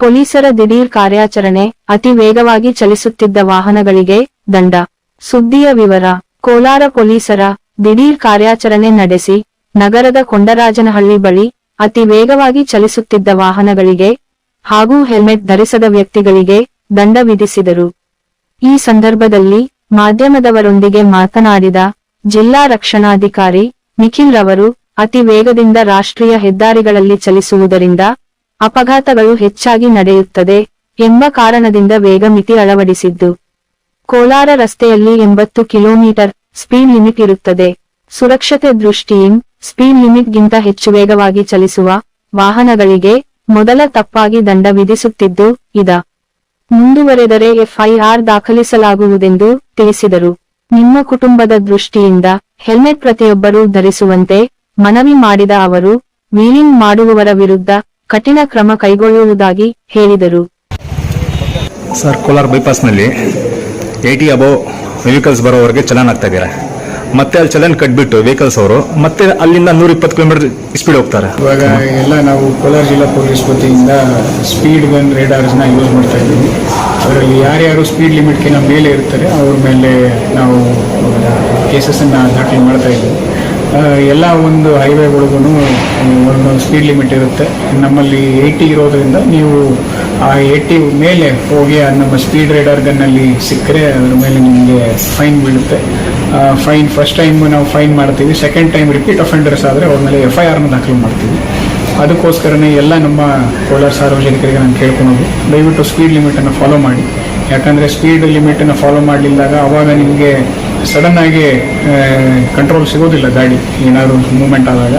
ಪೊಲೀಸರ ದಿಢೀರ್ ಕಾರ್ಯಾಚರಣೆ ಅತಿ ವೇಗವಾಗಿ ಚಲಿಸುತ್ತಿದ್ದ ವಾಹನಗಳಿಗೆ ದಂಡ. ಸುದ್ದಿಯ ವಿವರ, ಕೋಲಾರ ಪೊಲೀಸರ ದಿಢೀರ್ ಕಾರ್ಯಾಚರಣೆ ನಡೆಸಿ ನಗರದ ಕೊಂಡರಾಜನಹಳ್ಳಿ ಬಳಿ ಅತಿ ವೇಗವಾಗಿ ಚಲಿಸುತ್ತಿದ್ದ ವಾಹನಗಳಿಗೆ ಹಾಗೂ ಹೆಲ್ಮೆಟ್ ಧರಿಸದ ವ್ಯಕ್ತಿಗಳಿಗೆ ದಂಡ ವಿಧಿಸಿದರು. ಈ ಸಂದರ್ಭದಲ್ಲಿ ಮಾಧ್ಯಮದವರೊಂದಿಗೆ ಮಾತನಾಡಿದ ಜಿಲ್ಲಾ ರಕ್ಷಣಾಧಿಕಾರಿ ನಿಖಿಲ್ ರವರು, ಅತಿ ವೇಗದಿಂದ ರಾಷ್ಟ್ರೀಯ ಹೆದ್ದಾರಿಗಳಲ್ಲಿ ಚಲಿಸುವುದರಿಂದ ಅಪಘಾತಗಳು ಹೆಚ್ಚಾಗಿ ನಡೆಯುತ್ತದೆ ಎಂಬ ಕಾರಣದಿಂದ ವೇಗ ಮಿತಿ ಅಳವಡಿಸಿದ್ದು. ಕೋಲಾರ ರಸ್ತೆಯಲ್ಲಿ ಎಂಬತ್ತು ಕಿಲೋಮೀಟರ್ ಸ್ಪೀಡ್ ಲಿಮಿಟ್ ಇರುತ್ತದೆ. ಸುರಕ್ಷತೆ ದೃಷ್ಟಿಯಿಂದ ಸ್ಪೀಡ್ ಲಿಮಿಟ್ಗಿಂತ ಹೆಚ್ಚು ವೇಗವಾಗಿ ಚಲಿಸುವ ವಾಹನಗಳಿಗೆ ಮೊದಲ ತಪ್ಪಾಗಿ ದಂಡ ವಿಧಿಸುತ್ತಿದ್ದು ಇದ. ಮುಂದುವರೆದರೆ ಎಫ್ಐಆರ್ ದಾಖಲಿಸಲಾಗುವುದೆಂದು ತಿಳಿಸಿದರು. ನಿಮ್ಮ ಕುಟುಂಬದ ದೃಷ್ಟಿಯಿಂದ ಹೆಲ್ಮೆಟ್ ಪ್ರತಿಯೊಬ್ಬರೂ ಧರಿಸುವಂತೆ ಮನವಿ ಮಾಡಿದ ಅವರು, ವೀಲಿಂಗ್ ಮಾಡುವವರ ವಿರುದ್ಧ ಕಠಿಣ ಕ್ರಮ ಕೈಗೊಳ್ಳುವುದಾಗಿ ಹೇಳಿದರು. ಸರ್ ಕೋಲಾರ ಬೈಪಾಸ್ನಲ್ಲಿ ಏಟಿ ಅಬೋ ವೆಹಿಕಲ್ಸ್ ಬರೋವರೆಗೆ ಚಲನ್ ಆಗ್ತಾ ಇದ್ದಾರೆ ಮತ್ತೆ ಅಲ್ಲಿ ಚಲನ್ ಕಟ್ಬಿಟ್ಟು ವೆಹಿಕಲ್ಸ್ ಅವರು ಮತ್ತೆ ಅಲ್ಲಿಂದ ನೂರ ಇಪ್ಪತ್ತು ಕಿಲೋಮೀಟರ್ ಸ್ಪೀಡ್ ಹೋಗ್ತಾರೆ. ಇವಾಗ ಎಲ್ಲ ನಾವು ಕೋಲಾರ ಜಿಲ್ಲಾ ಪೊಲೀಸ್ ವತಿಯಿಂದ ಸ್ಪೀಡ್ ಗನ್ ರೇಡಾರ್ಸ್ನ ಯೂಸ್ ಮಾಡ್ತಾ ಇದ್ದೀವಿ. ಅದರಲ್ಲಿ ಯಾರ್ಯಾರು ಸ್ಪೀಡ್ ಲಿಮಿಟ್ಗಿಂತ ಮೇಲೆ ಇರ್ತಾರೆ ಅವ್ರ ಮೇಲೆ ನಾವು ಕೇಸಸ್ಸನ್ನು ದಾಖಲೆ ಮಾಡ್ತಾ ಇದ್ದೀವಿ. ಎಲ್ಲ ಒಂದು ಹೈವೇಗಳಿಗೂ ಒಂದು ಸ್ಪೀಡ್ ಲಿಮಿಟ್ ಇರುತ್ತೆ. ನಮ್ಮಲ್ಲಿ ಏಯ್ಟಿ ಇರೋದ್ರಿಂದ ನೀವು ಆ ಏಯ್ಟಿ ಮೇಲೆ ಹೋಗಿ ನಮ್ಮ ಸ್ಪೀಡ್ ರೈಡರ್ ಗನ್ನಲ್ಲಿ ಸಿಕ್ಕರೆ ಅದ್ರ ಮೇಲೆ ನಿಮಗೆ ಫೈನ್ ಬೀಳುತ್ತೆ. ಫೈನ್ ಫಸ್ಟ್ ಟೈಮ್ ನಾವು ಫೈನ್ ಮಾಡ್ತೀವಿ ಸೆಕೆಂಡ್ ಟೈಮ್ ರಿಪೀಟ್ ಅಫೆಂಡರ್ಸ್ ಆದರೆ ಅವ್ರ ಮೇಲೆ ಎಫ್ ಐ ಆರ್ನ ದಾಖಲು ಮಾಡ್ತೀವಿ. ಅದಕ್ಕೋಸ್ಕರನೇ ಎಲ್ಲ ನಮ್ಮ ಕೋಲಾರ ಸಾರ್ವಜನಿಕರಿಗೆ ನಾನು ಕೇಳ್ಕೊಳೋದು. ದಯವಿಟ್ಟು ಸ್ಪೀಡ್ ಲಿಮಿಟನ್ನು ಫಾಲೋ ಮಾಡಿ. ಯಾಕಂದರೆ ಸ್ಪೀಡ್ ಲಿಮಿಟನ್ನು ಫಾಲೋ ಮಾಡಲಿಲ್ದಾಗ ಅವಾಗ ನಿಮಗೆ ಸಡನ್ನಾಗಿ ಕಂಟ್ರೋಲ್ ಸಿಗೋದಿಲ್ಲ ಗಾಡಿ. ಏನಾದರೂ ಮೂಮೆಂಟ್ ಆದಾಗ.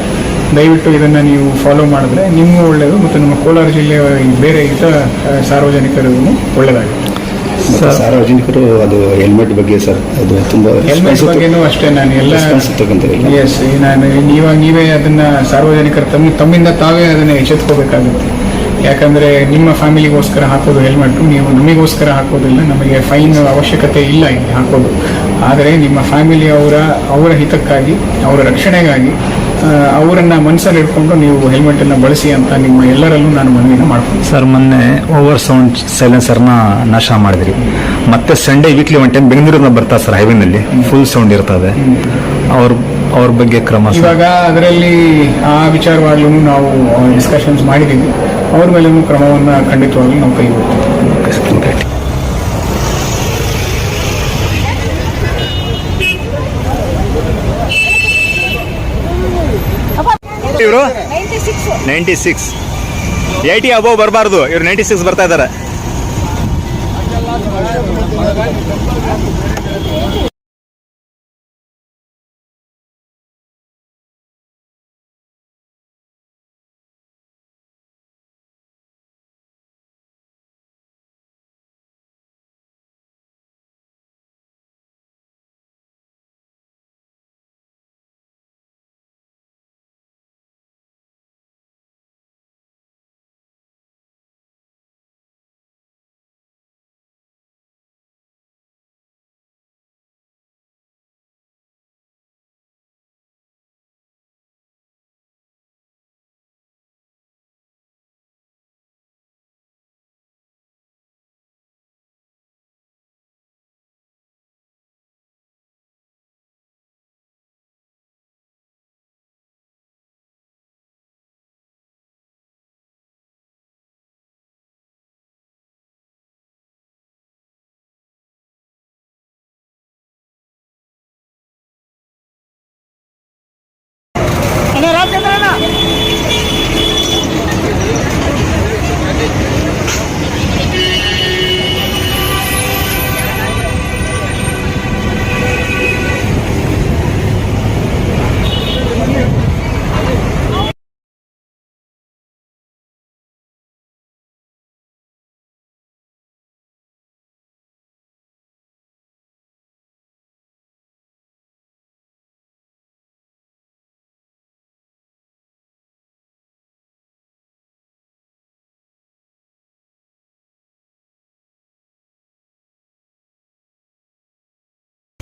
ದಯವಿಟ್ಟು ಇದನ್ನು ನೀವು ಫಾಲೋ ಮಾಡಿದ್ರೆ ನಿಮಗೂ ಒಳ್ಳೆಯದು ಮತ್ತು ನಮ್ಮ ಕೋಲಾರ ಜಿಲ್ಲೆಯ ಬೇರೆ ಇತರ ಸಾರ್ವಜನಿಕರಿಗೂ ಒಳ್ಳೆಯದಾಗುತ್ತೆ ಸಾರ್ವಜನಿಕರು ಅದು ಹೆಲ್ಮೆಟ್ ಬಗ್ಗೆ ಸರ್ ಅದು ತುಂಬ ಹೆಲ್ಮೆಟ್ ಬಗ್ಗೆನೂ ಅಷ್ಟೇ ನಾನು ಎಲ್ಲ ಎಸ್ ನಾನು ನೀವಾಗ ನೀವೇ ಅದನ್ನ ಸಾರ್ವಜನಿಕರು ತಮ್ಮ ತಮ್ಮಿಂದ ತಾವೇ ಅದನ್ನ ಎಚ್ಚೆತ್ಕೋಬೇಕಾಗುತ್ತೆ. ಯಾಕಂದ್ರೆ ನಿಮ್ಮ ಫ್ಯಾಮಿಲಿಗೋಸ್ಕರ ಹಾಕೋದು ಹೆಲ್ಮೆಟ್ ನೀವು ನಮಗೋಸ್ಕರ ಹಾಕೋದಿಲ್ಲ ನಮಗೆ ಫೈನ್ ಅವಶ್ಯಕತೆ ಇಲ್ಲ ಇಲ್ಲಿ ಹಾಕೋದು. ಆದರೆ ನಿಮ್ಮ ಫ್ಯಾಮಿಲಿ ಅವರ ಅವರ ಹಿತಕ್ಕಾಗಿ ಅವರ ರಕ್ಷಣೆಗಾಗಿ ಅವರನ್ನು ಮನಸ್ಸಲ್ಲಿ ಇಟ್ಕೊಂಡು ನೀವು ಹೆಲ್ಮೆಟ್ ಅನ್ನ ಬಳಸಿ ಅಂತ ನಿಮ್ಮ ಎಲ್ಲರಲ್ಲೂ ನಾನು ಮನವಿನ ಮಾಡ್ತೀನಿ ಸರ್ ಮೊನ್ನೆ ಓವರ್ ಸೌಂಡ್ ಸೈಲೆನ್ಸರ್ನ ನಾಶ ಮಾಡಿದ್ರಿ. ಮತ್ತೆ ಸಂಡೇ ವೀಕ್ಲಿ ಒನ್ ಟೈಮ್ ಬೆಂಗಳೂರಿನ ಬರ್ತಾರೆ ಸರ್ ಹೈವೇನಲ್ಲಿ ಫುಲ್ ಸೌಂಡ್ ಇರ್ತದೆ. ಅವ್ರ ಅವ್ರ ಬಗ್ಗೆ ಕ್ರಮ ಇವಾಗ ಅದರಲ್ಲಿ ಆ ವಿಚಾರವಾಗ್ಲೂ ನಾವು ಡಿಸ್ಕಷನ್ಸ್ ಮಾಡಿದ್ದೀವಿ. ಅವ್ರ ಮೇಲೂ ಕ್ರಮವನ್ನು ಖಂಡಿತವಾಗ್ಲೂ ನಾವು ಕೈಗೊಳ್ತೀವಿ. ಇವರು? ನೈಂಟಿ ಸಿಕ್ಸ್ ಏಯ್ಟಿ ಅಬೋವ್ ಬರಬಾರ್ದು. ಇವ್ರು ನೈಂಟಿ ಸಿಕ್ಸ್ ಬರ್ತಾ ಇದ್ದಾರೆ.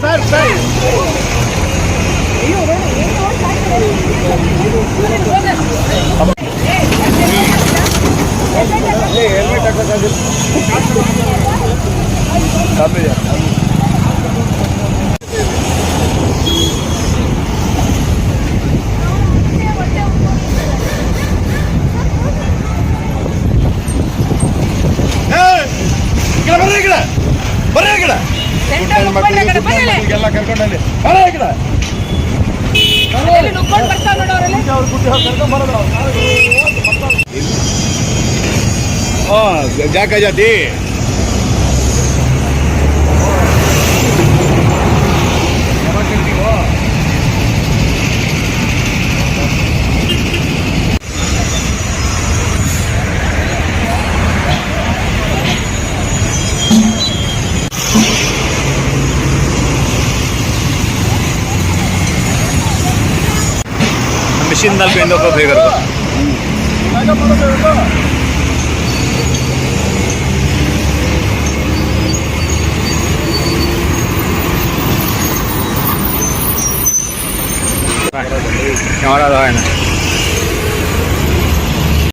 சார் சார் ஹெல்மெட் கம்மி ಬರ್ತಾವ್ ನೋಡು ಅವ್ರಲ್ಲಿ. ಜಾಕ ಜಾತಿ మిషన్ నలిపోయింది ఒక ఫిగర్ కెమెరా ఆయన